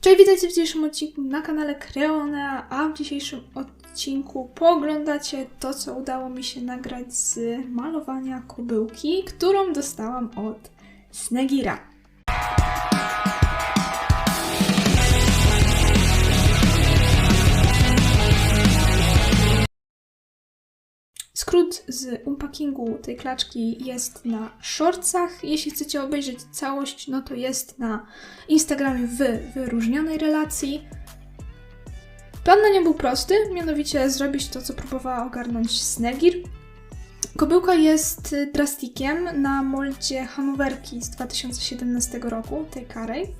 Cześć, witajcie w dzisiejszym odcinku na kanale Kreona, a w dzisiejszym odcinku pooglądacie to, co udało mi się nagrać z malowania kobyłki, którą dostałam od Snegira. Skrót z unpackingu tej klaczki jest na shortsach. Jeśli chcecie obejrzeć całość, no to jest na Instagramie w wyróżnionej relacji. Plan na nie był prosty, mianowicie zrobić to, co próbowała ogarnąć Snegir. Kobyłka jest drastikiem na moldzie Hanowerki z 2017 roku, tej karej.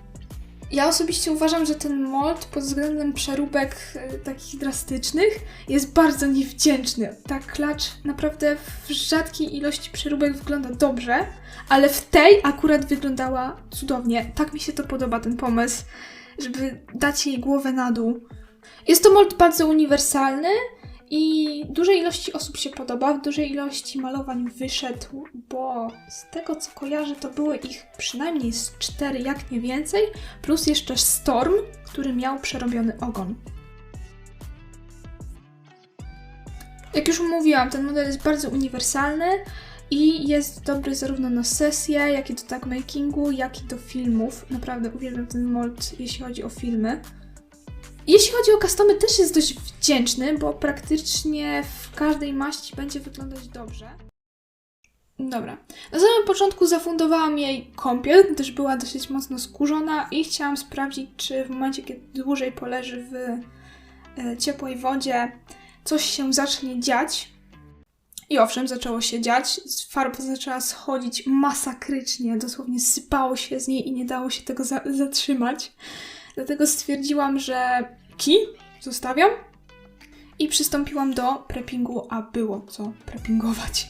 Ja osobiście uważam, że ten mold pod względem przeróbek e, takich drastycznych jest bardzo niewdzięczny. Ta klacz naprawdę w rzadkiej ilości przeróbek wygląda dobrze, ale w tej akurat wyglądała cudownie. Tak mi się to podoba, ten pomysł, żeby dać jej głowę na dół. Jest to mold bardzo uniwersalny i dużej ilości osób się podoba, w dużej ilości malowań wyszedł, bo z tego co kojarzę, to były ich przynajmniej z cztery, jak nie więcej, plus jeszcze Storm, który miał przerobiony ogon. Jak już mówiłam, ten model jest bardzo uniwersalny i jest dobry zarówno na sesję, jak i do tagmakingu, jak i do filmów. Naprawdę uwielbiam ten mold, jeśli chodzi o filmy. Jeśli chodzi o customy, też jest dość wdzięczny, bo praktycznie w każdej maści będzie wyglądać dobrze. Dobra. Na samym początku zafundowałam jej kąpiel, gdyż była dosyć mocno skurzona i chciałam sprawdzić, czy w momencie, kiedy dłużej poleży w e, ciepłej wodzie, coś się zacznie dziać. I owszem, zaczęło się dziać. Farba zaczęła schodzić masakrycznie, dosłownie sypało się z niej i nie dało się tego za- zatrzymać. Dlatego stwierdziłam, że zostawiam i przystąpiłam do preppingu, a było co preppingować.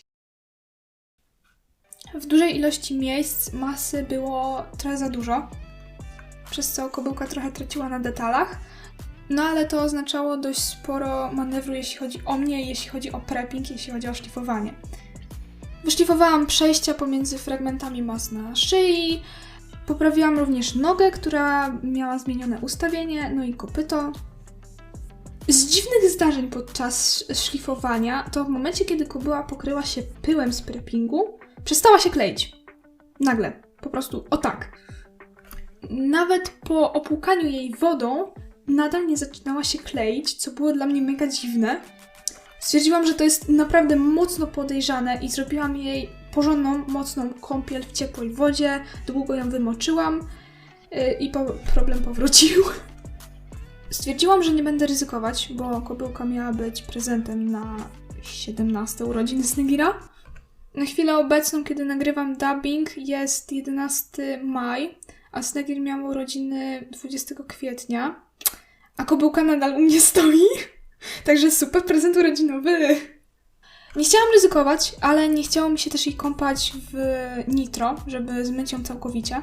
W dużej ilości miejsc masy było trochę za dużo, przez co kobyłka trochę traciła na detalach. No ale to oznaczało dość sporo manewru, jeśli chodzi o mnie, jeśli chodzi o prepping, jeśli chodzi o szlifowanie. Wyszlifowałam przejścia pomiędzy fragmentami mas na szyi, Poprawiłam również nogę, która miała zmienione ustawienie, no i kopyto. Z dziwnych zdarzeń podczas szlifowania, to w momencie, kiedy kobyła pokryła się pyłem z preppingu, przestała się kleić. Nagle. Po prostu o tak. Nawet po opłukaniu jej wodą nadal nie zaczynała się kleić, co było dla mnie mega dziwne. Stwierdziłam, że to jest naprawdę mocno podejrzane i zrobiłam jej porządną, mocną kąpiel w ciepłej wodzie. Długo ją wymoczyłam yy, i po problem powrócił. Stwierdziłam, że nie będę ryzykować, bo kobyłka miała być prezentem na 17 urodziny Snegira. Na chwilę obecną, kiedy nagrywam dubbing, jest 11 maj, a Snegir miał urodziny 20 kwietnia, a kobyłka nadal u mnie stoi. Także super prezent urodzinowy. Nie chciałam ryzykować, ale nie chciało mi się też jej kąpać w nitro, żeby zmyć ją całkowicie.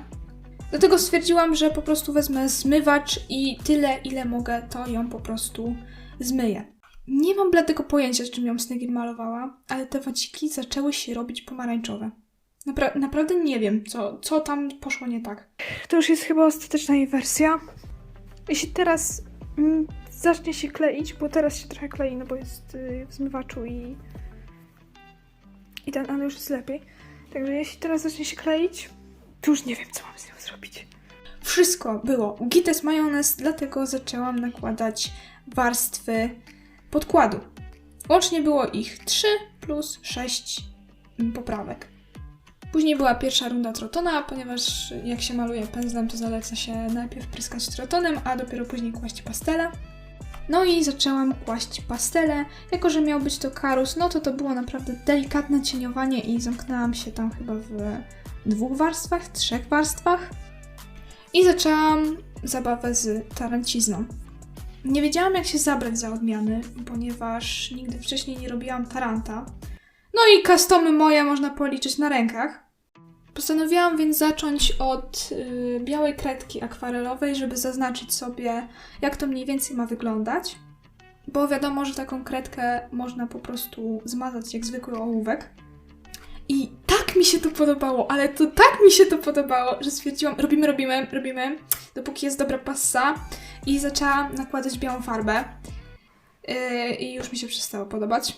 Dlatego stwierdziłam, że po prostu wezmę zmywacz i tyle, ile mogę, to ją po prostu zmyję. Nie mam bladego pojęcia, z czym ją Snegir malowała, ale te waciki zaczęły się robić pomarańczowe. Napra- naprawdę nie wiem, co, co tam poszło nie tak. To już jest chyba ostateczna jej wersja. Jeśli teraz mm, zacznie się kleić, bo teraz się trochę klei, no bo jest y, w zmywaczu i i ten, ale już jest lepiej. Także jeśli teraz zacznie się kleić, to już nie wiem, co mam z nią zrobić. Wszystko było gites majonez, dlatego zaczęłam nakładać warstwy podkładu. Łącznie było ich 3 plus 6 poprawek. Później była pierwsza runda trotona, ponieważ jak się maluje pędzlem, to zaleca się najpierw pryskać trotonem, a dopiero później kłaść pastele. No i zaczęłam kłaść pastele. Jako, że miał być to karus, no to to było naprawdę delikatne cieniowanie i zamknęłam się tam chyba w dwóch warstwach, trzech warstwach. I zaczęłam zabawę z tarancizną. Nie wiedziałam, jak się zabrać za odmiany, ponieważ nigdy wcześniej nie robiłam taranta. No i customy moje można policzyć na rękach. Postanowiłam więc zacząć od y, białej kredki akwarelowej, żeby zaznaczyć sobie, jak to mniej więcej ma wyglądać. Bo wiadomo, że taką kredkę można po prostu zmazać jak zwykły ołówek. I tak mi się to podobało, ale to tak mi się to podobało, że stwierdziłam, robimy, robimy, robimy. dopóki jest dobra passa i zaczęłam nakładać białą farbę. Yy, I już mi się przestało podobać.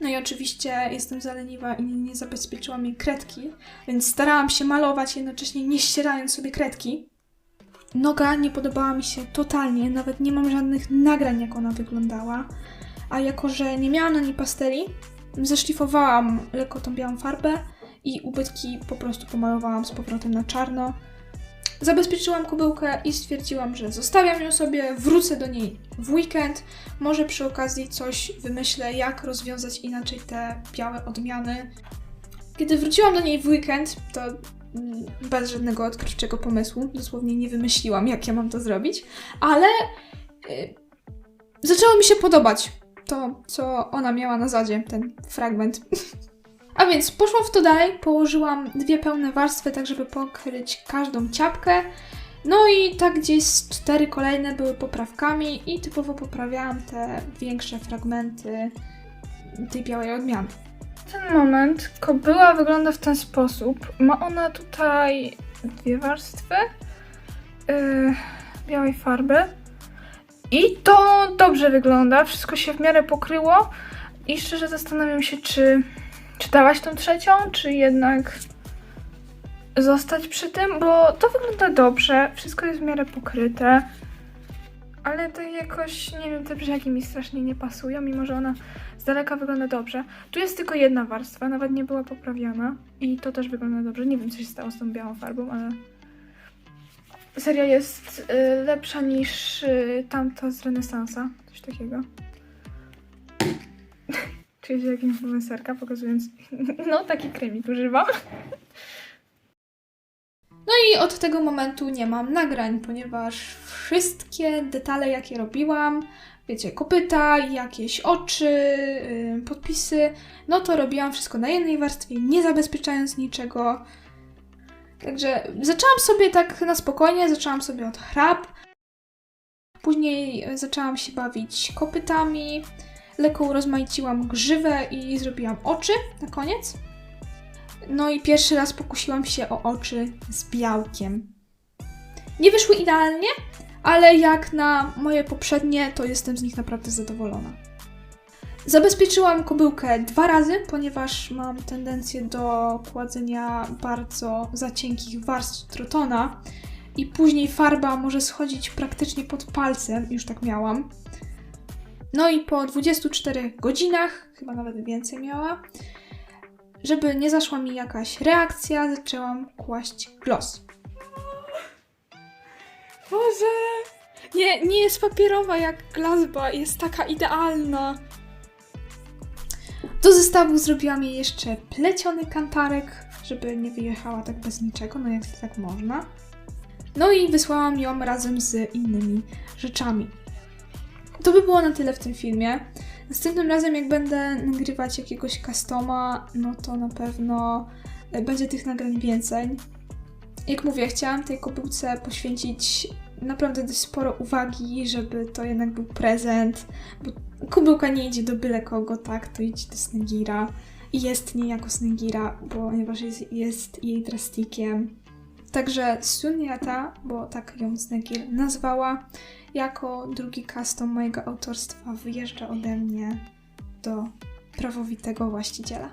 No i oczywiście jestem zaleniwa i nie zabezpieczyłam jej kredki, więc starałam się malować jednocześnie nie ścierając sobie kredki. Noga nie podobała mi się totalnie, nawet nie mam żadnych nagrań jak ona wyglądała. A jako, że nie miałam na niej pasteli, zeszlifowałam lekko tą białą farbę i ubytki po prostu pomalowałam z powrotem na czarno. Zabezpieczyłam kubełkę i stwierdziłam, że zostawiam ją sobie, wrócę do niej w weekend. Może przy okazji coś wymyślę, jak rozwiązać inaczej te białe odmiany. Kiedy wróciłam do niej w weekend, to mm, bez żadnego odkrywczego pomysłu, dosłownie nie wymyśliłam, jak ja mam to zrobić, ale y, zaczęło mi się podobać to, co ona miała na zadzie, ten fragment. A więc poszłam w to dalej, położyłam dwie pełne warstwy, tak żeby pokryć każdą ciapkę. No i tak gdzieś cztery kolejne były poprawkami i typowo poprawiałam te większe fragmenty tej białej odmiany. Ten moment kobyła wygląda w ten sposób. Ma ona tutaj dwie warstwy yy, białej farby. I to dobrze wygląda. Wszystko się w miarę pokryło. I szczerze zastanawiam się, czy, czy dałaś tą trzecią, czy jednak zostać przy tym, bo to wygląda dobrze. Wszystko jest w miarę pokryte. Ale to jakoś, nie wiem, te brzegi mi strasznie nie pasują, mimo że ona z daleka wygląda dobrze. Tu jest tylko jedna warstwa, nawet nie była poprawiona. I to też wygląda dobrze. Nie wiem, co się stało z tą białą farbą, ale seria jest y, lepsza niż y, tamta z renesansa. Coś takiego. Czuję się jak influencerka, pokazując... No, taki kremik używam. No i od tego momentu nie mam nagrań, ponieważ wszystkie detale, jakie robiłam, wiecie, kopyta, jakieś oczy, yy, podpisy, no to robiłam wszystko na jednej warstwie, nie zabezpieczając niczego. Także zaczęłam sobie tak na spokojnie, zaczęłam sobie od chrap. Później zaczęłam się bawić kopytami, lekko urozmaiciłam grzywę i zrobiłam oczy na koniec. No i pierwszy raz pokusiłam się o oczy z białkiem. Nie wyszły idealnie, ale jak na moje poprzednie, to jestem z nich naprawdę zadowolona. Zabezpieczyłam kobyłkę dwa razy, ponieważ mam tendencję do kładzenia bardzo za cienkich warstw trotona i później farba może schodzić praktycznie pod palcem, już tak miałam. No i po 24 godzinach, chyba nawet więcej miała, żeby nie zaszła mi jakaś reakcja, zaczęłam kłaść gloss. Boże! Nie, nie jest papierowa jak glazba, jest taka idealna. Do zestawu zrobiłam jej jeszcze pleciony kantarek, żeby nie wyjechała tak bez niczego, no jak tak można. No i wysłałam ją razem z innymi rzeczami. To by było na tyle w tym filmie. Następnym razem, jak będę nagrywać jakiegoś customa, no to na pewno e, będzie tych nagrań więcej. Jak mówię, chciałam tej kobyłce poświęcić naprawdę dość sporo uwagi, żeby to jednak był prezent, bo kobyłka nie idzie do byle kogo, tak? To idzie do Snegira i jest niejako Snegira, ponieważ jest, jest jej drastikiem. Także Sunyata, bo tak ją Snegir nazwała, jako drugi custom mojego autorstwa wyjeżdża ode mnie do prawowitego właściciela.